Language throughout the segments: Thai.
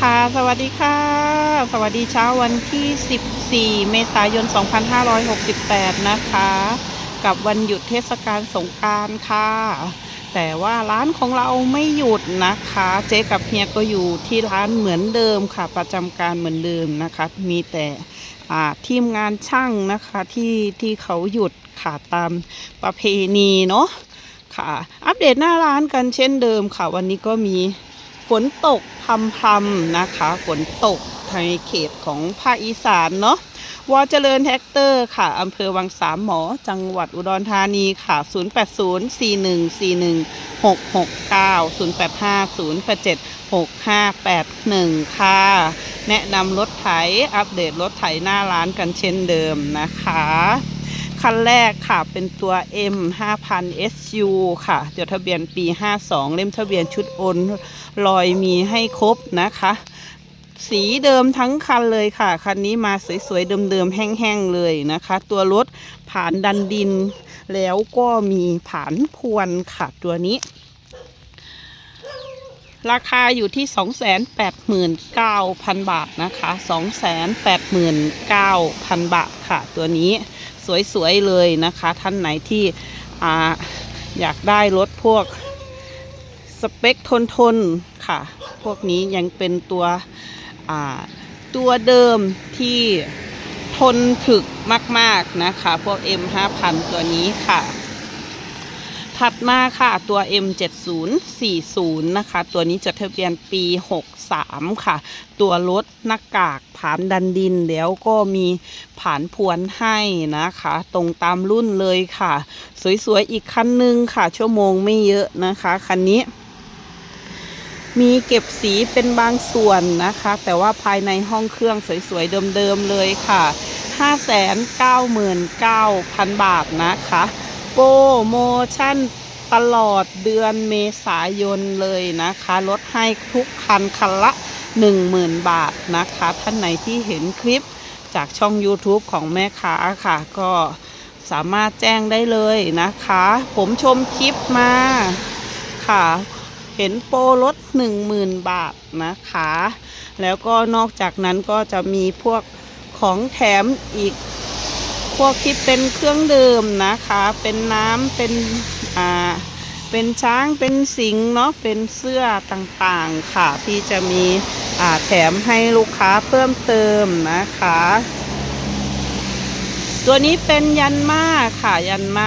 คะ สวัสดีค่ะ สวัสดีเช้าวันที่ 14 เมษายน 2568 นะคะ กับวันหยุดเทศกาลสงการค่ะ แต่ว่าร้านของเราไม่หยุดนะคะ เจ๊กับเฮียก็อยู่ที่ร้านเหมือนเดิมค่ะ ประจำการเหมือนเดิมนะคะ มีแต่ทีมงานช่างนะคะที่ที่เขาหยุดค่ะตามประเพณีเนาะค่ะ อัปเดตหน้าร้านกันเช่นเดิมค่ะ วันนี้ก็มี ฝนตกพรำๆนะคะ ฝนตกในเขตของภาคอีสานเนาะวอเจริญแท็กเตอร์ค่ะอำเภอวังสามหมอ จังหวัดอุดรธานีค่ะ 0804141669 0850876581 ค่ะ แนะนำรถไถ อัปเดตรถไถหน้าร้านกันเช่นเดิมนะคะ คันแรกค่ะ เป็นตัว M 5000 SU ค่ะจดทะเบียนปี 52 เล่มทะเบียนชุดโอนรอยมีให้ครบนะคะ สีเดิมทั้งคันเลยค่ะ คันนี้มาสวยๆ เดิมๆ แห้งๆ เลยนะคะ ตัวรถผ่านดันดิน แล้วก็มีผ่านพวนค่ะตัวนี้ราคาอยู่ที่ 289,000 บาทนะคะ 289,000 บาทค่ะ ตัวนี้ สวยๆเลยนะคะ ท่านไหนที่ออยากได้รถพวกสเปคทนทนๆค่ะ พวกนี้ยังเป็นตัวตัวเดิมที่ทนถึกมาก ๆ นะคะ พวก M5000 ตัวนี้ค่ะ ถัดมาค่ะ ตัว M7040 นะคะ ตัวนี้จดทะเบียนปี 63 ค่ะ ตัวรถหน้ากากผานดันดินแล้วก็มีผานพวนให้นะคะ ตรงตามรุ่นเลยค่ะ สวยๆ อีกคันหนึ่งค่ะ ชั่วโมงไม่เยอะนะคะ คันนี้มีเก็บสีเป็นบางส่วนนะคะ แต่ว่าภายในห้องเครื่องสวยๆ เดิมๆ เลยค่ะ 599,000 บาทนะคะ โปรโมชั่นตลอดเดือนเมษายนเลยนะคะ ลดให้ทุกคันคันละ 10,000 บาทนะคะ ท่านไหนที่เห็นคลิปจากช่อง YouTube ของแม่ค้าค่ะ ก็สามารถแจ้งได้เลยนะคะ ผมชมคลิปมาค่ะ เห็นโปรลด 10,000 บาทนะคะ แล้วก็นอกจากนั้นก็จะมีพวกของแถมอีก วกที่เป็นเครื่องดื่มนะคะ เป็นน้ำเป็นอ่าเป็นช้างเป็นสิงเนาะเป็นเสื้อต่างๆค่ะ ที่จะมีอ่าแถมให้ลูกค้าเพิ่มเติมนะคะ ตัวนี้เป็นยันมาค่ะ ยันมา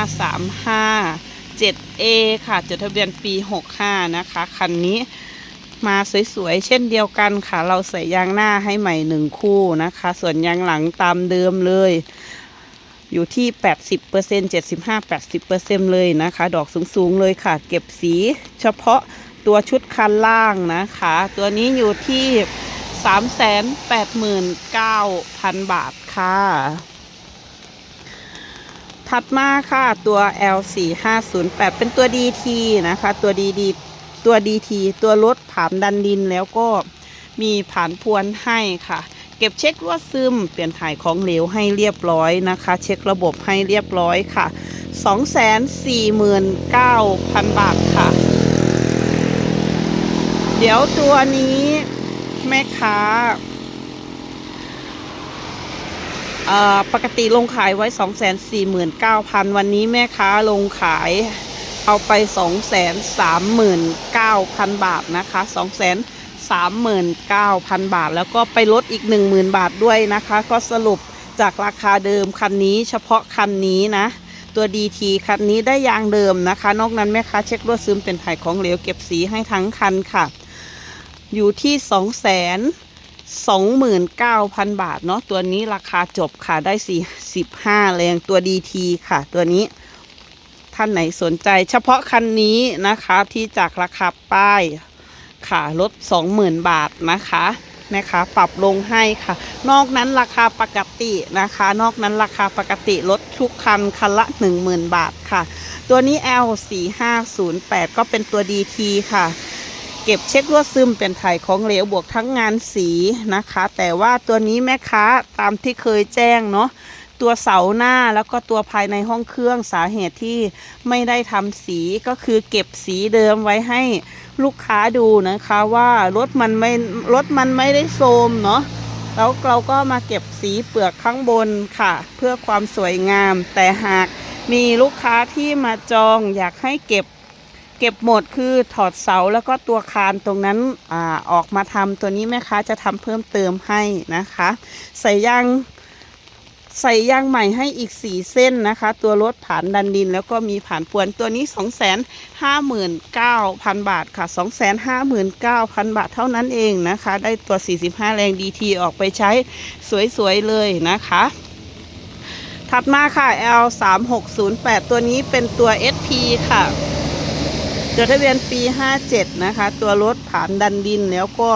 35 7A ค่ะ จดทะเบียนปี65นะคะ คันนี้มาสวยๆ เช่นเดียวกันค่ะ เราใส่ยางหน้าให้ใหม่หนึ่งคู่นะคะ ส่วนยางหลังตามเดิมเลย อยู่ที่ 80% 75-80%เลยนะคะ ดอกสูงๆเลยค่ะ เก็บสีเฉพาะตัวชุดคันล่างนะคะ ตัวนี้อยู่ที่ 389,000 บาทค่ะ ถัดมาค่ะตัว L4508 เป็นตัว DT นะคะ ตัว DD ตัว DT ตัวรถผามดันดินแล้วก็มีผ่านพวนให้ค่ะ ก็บเช็ครั่วซึม เปลี่ยนถ่ายของเหลวให้เรียบร้อยนะคะ เช็คระบบให้เรียบร้อยค่ะ 249,000 บาทค่ะ เดี๋ยวตัวนี้แม่ค้าอ่อปกติลงขายไว้ 249,000 วันนี้แม่ค้าลงขายเอาไป 239,000 บาทนะคะ 39,000 บาท แล้วก็ไปลดอีก 10,000 บาทด้วยนะคะ ก็สรุปจากราคาเดิมคันนี้เฉพาะคันนี้นะ ตัว DT คันนี้ได้ยางเดิมนะคะ นอกนั้นแม่ค้าเช็ครวดซึมเป็นถ่ายของเหลวเก็บสีให้ทั้งคันค่ะ อยู่ที่2 0 0 0 0 29,000 บาทเนาะตัวนี้ราคาจบค่ะได้ 45แรงตัว DT ค่ะ ตัวนี้ ท่านไหนสนใจ เฉพาะคันนี้นะคะที่จากราคาป้าย ค่ะลด 20,000 บาทนะคะแม่ค้าปรับลงให้ค่ะ นอกนั้นราคาปกตินะคะ นอกนั้นราคาปกติลดทุกคันคันละ 10,000 บาทค่ะ ตัวนี้ L4508 ก็เป็นตัว DT ค่ะ เก็บเช็ครั่วซึมเป็นถ่ายของเหลวบวกทั้งงานสีนะคะ แต่ว่าตัวนี้แม่ค้าตามที่เคยแจ้งเนาะ ตัวเสาหน้าแล้วก็ตัวภายในห้องเครื่องสาเหตุที่ไม่ได้ทำสีก็คือเก็บสีเดิมไว้ให้ลูกค้าดูนะคะว่ารถมันไม่รถมันไม่ได้โทรมเนาะแล้วเราก็มาเก็บสีเปลือกข้างบนค่ะ เพื่อความสวยงาม แต่หากมีลูกค้าที่มาจองอยากให้เก็บเก็บหมดคือถอดเสาแล้วก็ตัวคานตรงนั้นอออกมาทำตัวนี้แม่ค้าจะทำเพิ่มเติมให้นะคะ ใส่ยาง ใส่ยางใหม่ให้อีก 4 เส้นนะคะ ตัวรถผ่านดันดินแล้วก็มีผ่านปวนตัวนี้ 2 5 9 0 0 0 บาทค่ะ 2 5 9 0 0 0 บาทเท่านั้นเองนะคะ ได้ตัว 45 แรง DT ออกไปใช้สวย ๆ เลยนะคะถัดมาค่ะ L 3 6 0 8ตัวนี้เป็นตัว SP ค่ะจดทะเบียนปี 57 นะคะ ตัวรถผ่านดันดินแล้วก็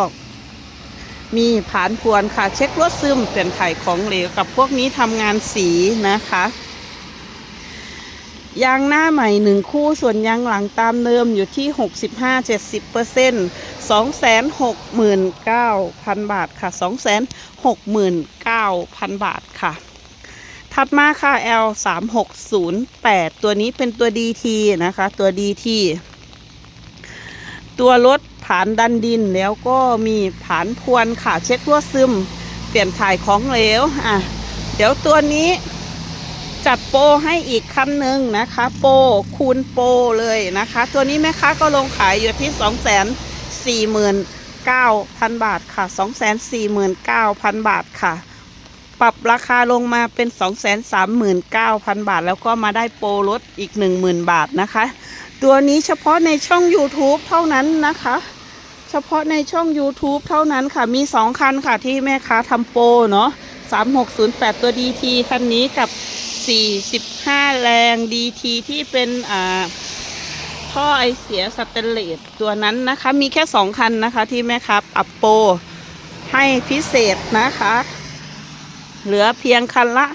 มีผานพวนค่ะ เช็ครถซึมเปลี่ยนถ่ายของเหลวกับพวกนี้ทำงานสีนะคะยางหน้าใหม่หนึ่งคู่ส่วนยางหลังตามเดิมอยู่ที่ 65-70%เปอร์เซ็นต์269,000 บาทค่ะ 269,000 บาทค่ะ ถัดมาค่ะ L 3 6 0 8ตัวนี้เป็นตัว DT นะคะ ตัว DT ตัวรถ ผานดันดินแล้วก็มีผานพวนค่ะเช็ครั่วซึม เปลี่ยนถ่ายของเหลวอะเดี๋ยวตัวนี้จัดโปรให้อีกคันหนึ่งนะคะ โปรคูณโปรเลยนะคะ ตัวนี้แม่ค้าก็ลงขายอยู่ที่2 4 9 0 0 0บาทค่ะ2 4 9 0 0 0บาทค่ะ ปรับราคาลงมาเป็น239,000บาท แล้วก็มาได้โปรลดอีก10,000บาทนะคะ ตัวนี้เฉพาะในช่อง YouTube เท่านั้นนะคะ เฉพาะในช่อง YouTube เท่านั้นค่ะ มี 2 คันค่ะที่แม่ค้าทำโปรเนาะ3608 ตัว DT คันนี้กับ 45 แรง DT ที่เป็นอ่าท่อไอเสียสเตนเลสตัวนั้นนะคะ มีแค่ 2 คันนะคะ ที่แม่ค้าปรับโปรให้พิเศษนะคะ เหลือเพียงคันละ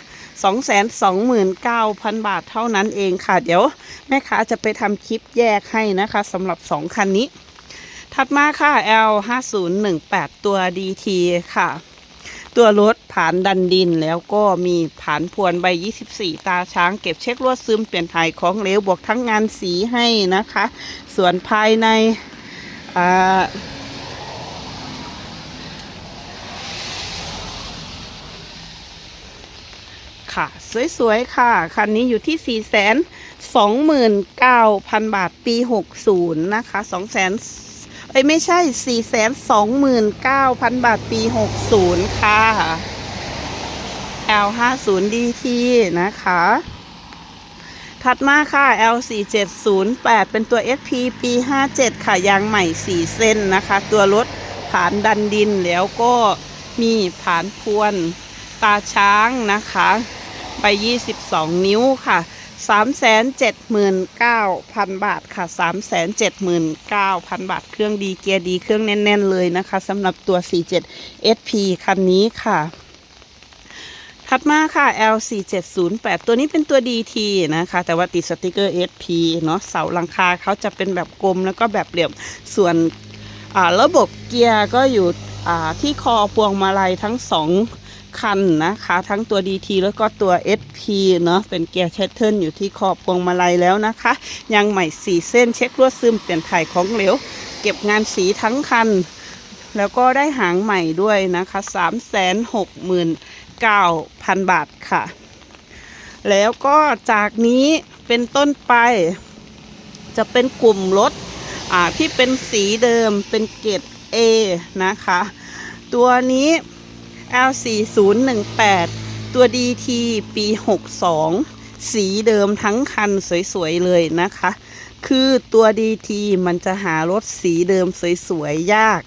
229,000 บาทเท่านั้นเองค่ะ เดี๋ยว แม่ค้าจะไปทำคลิปแยกให้นะคะสำหรับ 2 คันนี้ ถัดมาค่ะ L 5018ตัว DT ค่ะ ตัวรถผ่านดันดินแล้วก็มีผ่านพวนใบ 24 ตาช้างเก็บเช็ครวดซึมเปลี่ยนถ่ายของเหลวบวกทั้งงานสีให้นะคะ ส่วนภายในค่ะ สวย ๆ ค่ะ คันนี้อยู่ที่ 4 2 9 0 0 0 บาท ปี 60 นะคะ 2 0 0 0 0 เอ้ยไม่ใช่4 2 9 0 0 0บาทปี60ค่ะ L50DT นะคะ ถัดมาค่ะ L4708 เป็นตัว SP ปี57ค่ะ ยางใหม่4เส้นนะคะ ตัวรถผานดันดินแล้วก็มีผานพวนตาช้างนะคะ ไป 22 นิ้วค่ะ 379,000บาทค่ะ379,000บาท เครื่องดีเกียร์ดีเครื่องแน่น ๆ เลยนะคะสำหรับตัว 47 SP คันนี้ค่ะ ถัดมาค่ะ L4708 ตัวนี้เป็นตัว DT นะคะ แต่ว่าติดสติกเกอร์ SP เนาะเสาหลังคาเขาจะเป็นแบบกลมแล้วก็แบบเหลี่ยมส่วนระบบเกียร์ก็อยู่ที่คอพวงมาลัยทั้งสอง คันนะคะ ทั้งตัว DT แล้วก็ตัว SP เนาะเป็นเกียร์แชทเทิลอยู่ที่ขอบพวงมาลัยแล้วนะคะยางใหม่ 4 เส้นเช็ครวดซึมเปลี่ยนถ่ายของเหลว เก็บงานสีทั้งคัน แล้วก็ได้หางใหม่ด้วยนะคะ 369,000 บาทค่ะ แล้วก็จากนี้เป็นต้นไป จะเป็นกลุ่มรถอ่าที่เป็นสีเดิมเป็นเกรด A นะคะ ตัวนี้ L4018 ตัว DT ปี 62 สีเดิมทั้งคันสวยๆ เลยนะคะ คือตัว DT มันจะหารถสีเดิมสวยๆ ยาก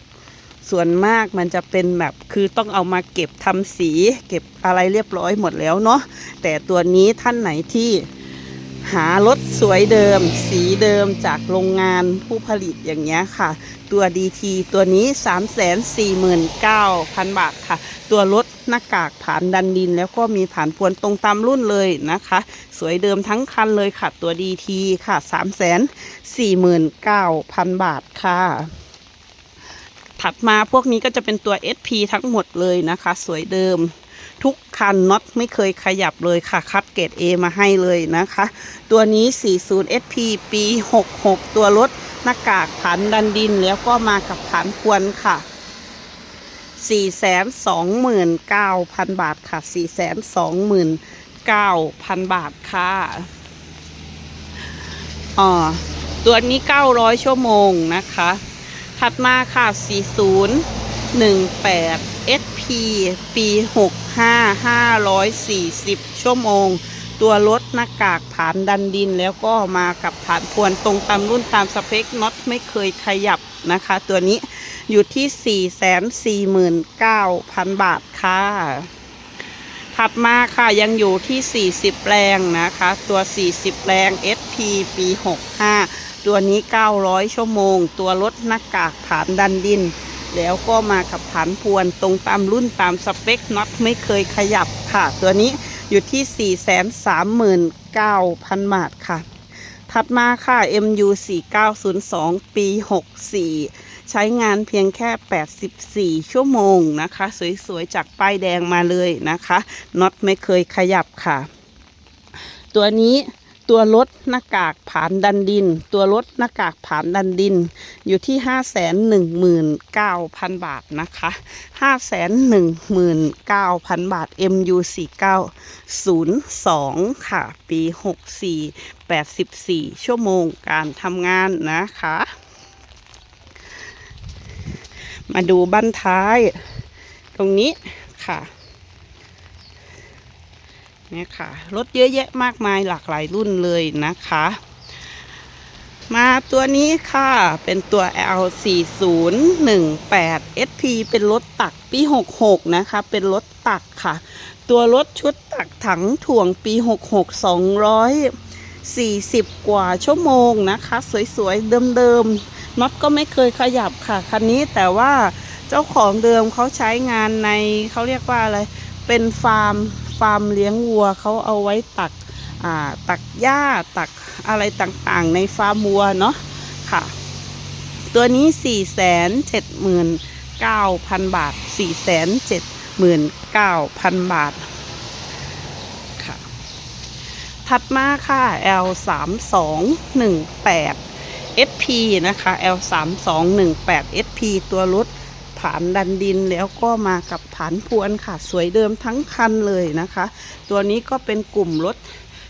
ส่วนมากมันจะเป็นแบบคือต้องเอามาเก็บทำสี เก็บอะไรเรียบร้อยหมดแล้วเนาะแต่ตัวนี้ท่านไหนที่ หารถสวยเดิม สีเดิมจากโรงงานผู้ผลิตอย่างเงี้ยค่ะ ตัว DT ตัวนี้ 349,000 บาทค่ะ ตัวรถหน้ากากผ่านดันดิน แล้วก็มีผ่านพวนตรงตามรุ่นเลยนะคะ สวยเดิมทั้งคันเลยค่ะ ตัว DT ค่ะ 349,000 บาทค่ะถัดมาพวกนี้ก็จะเป็นตัว SP ทั้งหมดเลยนะคะ สวยเดิม ทุกคันน็อตไม่เคยขยับเลยค่ะ คัดเกรด A มาให้เลยนะคะ ตัวนี้ 40 SP ปี 66 ตัวรถหน้ากากผันดันดินแล้วก็มากับผันพวนค่ะ429,000 บาทค่ะ 429,000 บาทค่ะอ๋อตัวนี้ 900 ชั่วโมงนะคะ ถัดมาค่ะ 4018 SP ปี 65 540 ชั่วโมง ตัวรถหน้ากากฐานดันดินแล้วก็มากับฐานพวนตรงตามรุ่นตามสเปคน็อตไม่เคยขยับนะคะ ตัวนี้อยู่ที่ 449,000 บาทค่ะ ถัดมาค่ะยังอยู่ที่ 40 แรงนะคะ ตัว 40 แรง SP ปี 65 ตัวนี้ 900 ชั่วโมง ตัวรถหน้ากากฐานดันดิน แล้วก็มากับฐานพวนตรงตามรุ่นตามสเปคน็อตไม่เคยขยับค่ะ ตัวนี้อยู่ที่ 439,000 บาทค่ะ ถัดมาค่ะ MU 4902 ปี 64 ใช้งานเพียงแค่ 84 ชั่วโมงนะคะ สวยๆ จากป้ายแดงมาเลยนะคะน็อตไม่เคยขยับค่ะ ตัวนี้ ตัวรถหน้ากากผานดันดิน ตัวรถหน้ากากผานดันดิน อยู่ที่ 519,000 บาทนะคะ519,000 บาท MU 4902 ค่ะ ปี 64 84 ชั่วโมงการทำงานนะคะ มาดูบั้นท้าย ตรงนี้ค่ะ เนี่ยค่ะรถเยอะแยะมากมายหลากหลายรุ่นเลยนะคะ มาตัวนี้ค่ะเป็นตัว L4018 SP เป็นรถตักปี 66 นะคะ เป็นรถตักค่ะ ตัวรถชุดตักถังถ่วงปี 66 240 กว่าชั่วโมงนะคะ สวยๆ เดิมๆน็อตก็ไม่เคยขยับค่ะ คันนี้แต่ว่าเจ้าของเดิมเขาใช้งานในเขาเรียกว่าอะไร เป็นฟาร์ม ฟาร์มเลี้ยงวัวเขาเอาไว้ตักตักหญ้าตักอะไรต่างๆ ในฟาร์มวัวเนาะค่ะ ตัวนี้ 479,000 บาท 479,000 บาทค่ะ ถัดมาค่ะ L 3 2 1 8 SP นะคะ L 3 2 1 8 SP ตัวรถ ฐานดันดินแล้วก็มากับฐานพวนค่ะ สวยเดิมทั้งคันเลยนะคะ ตัวนี้ก็เป็นกลุ่มรถ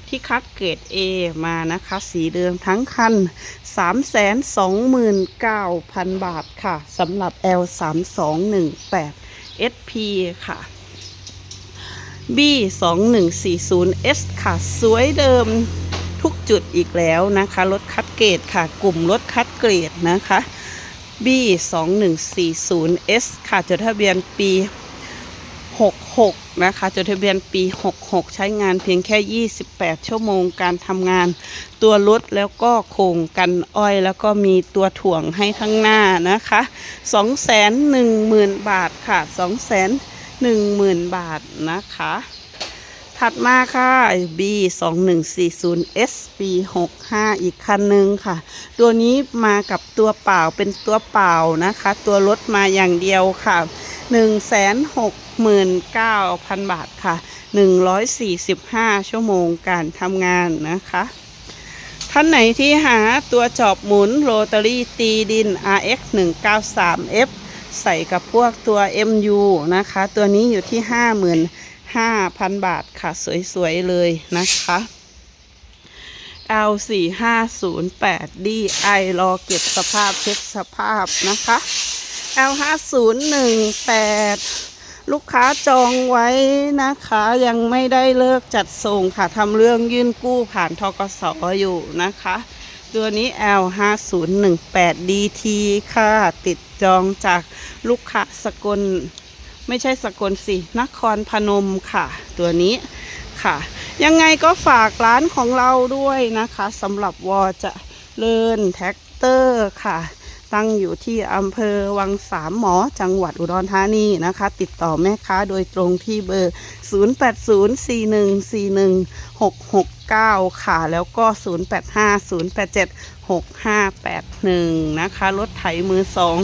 ที่คัดเกรด A มานะคะ สีเดิมทั้งคัน 329,000 บาทค่ะสำหรับ L 3 2 1 8 SP ค่ะ B 2 1 4 0 S ค่ะ สวยเดิมทุกจุดอีกแล้วนะคะ รถคัดเกรดค่ะ กลุ่มรถคัดเกรดนะคะ B 2 1 4 0 S ค่ะ จดทะเบียนปี 66 นะคะ จดทะเบียนปี 66 ใช้งานเพียงแค่ 28 ชั่วโมงการทำงาน ตัวรถแล้วก็โครงกันอ้อย แล้วก็มีตัวถ่วงให้ข้างหน้านะคะ 210,000 บาทค่ะ 210,000 บาทนะคะ ถัดมาค่ะ B 2 1 4 0 S B 6 5อีกคันหนึ่งค่ะ ตัวนี้มากับตัวเปล่าเป็นตัวเปล่านะคะ ตัวรถมาอย่างเดียวค่ะ 169,000 บาทค่ะ 145 ชั่วโมงการทำงานนะคะ ท่านไหนที่หาตัวจอบหมุนโรตารี่ตีดิน RX 193 F ใส่กับพวกตัว MU นะคะ ตัวนี้อยู่ที่ 55,000บาทค่ะ สวย ๆ เลยนะคะ L 4 5 0 8 DI รอเก็บสภาพเช็คสภาพนะคะ L 5 0 1 8ลูกค้าจองไว้นะคะ ยังไม่ได้เลิกจัดส่งค่ะทำเรื่องยื่นกู้ผ่านทกสอยู่นะคะ ตัวนี้ L 5 0 1 8 DT ค่ะ ติดจองจากลูกค้าสกล ไม่ใช่สกลสินครพนมค่ะ ตัวนี้ค่ะ ยังไงก็ฝากร้านของเราด้วยนะคะสำหรับวอจะเลินแท็กเตอร์ค่ะ ตั้งอยู่ที่อำเภอวังสามหมอจังหวัดอุดรธานีนะคะ ติดต่อแม่ค้าโดยตรงที่เบอร์ 0804141669 ค่ะ แล้วก็ 0850876581 นะคะ รถไถมือสอง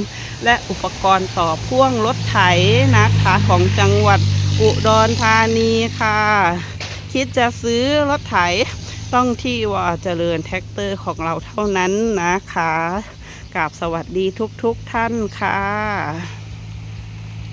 และอุปกรณ์ต่อพ่วงรถไถนะคะของจังหวัดอุดรธานีค่ะ คิดจะซื้อรถไถต้องที่ว่าเจริญแท็กเตอร์ของเราเท่านั้นนะคะ กราบสวัสดีทุกทุกท่านค่ะ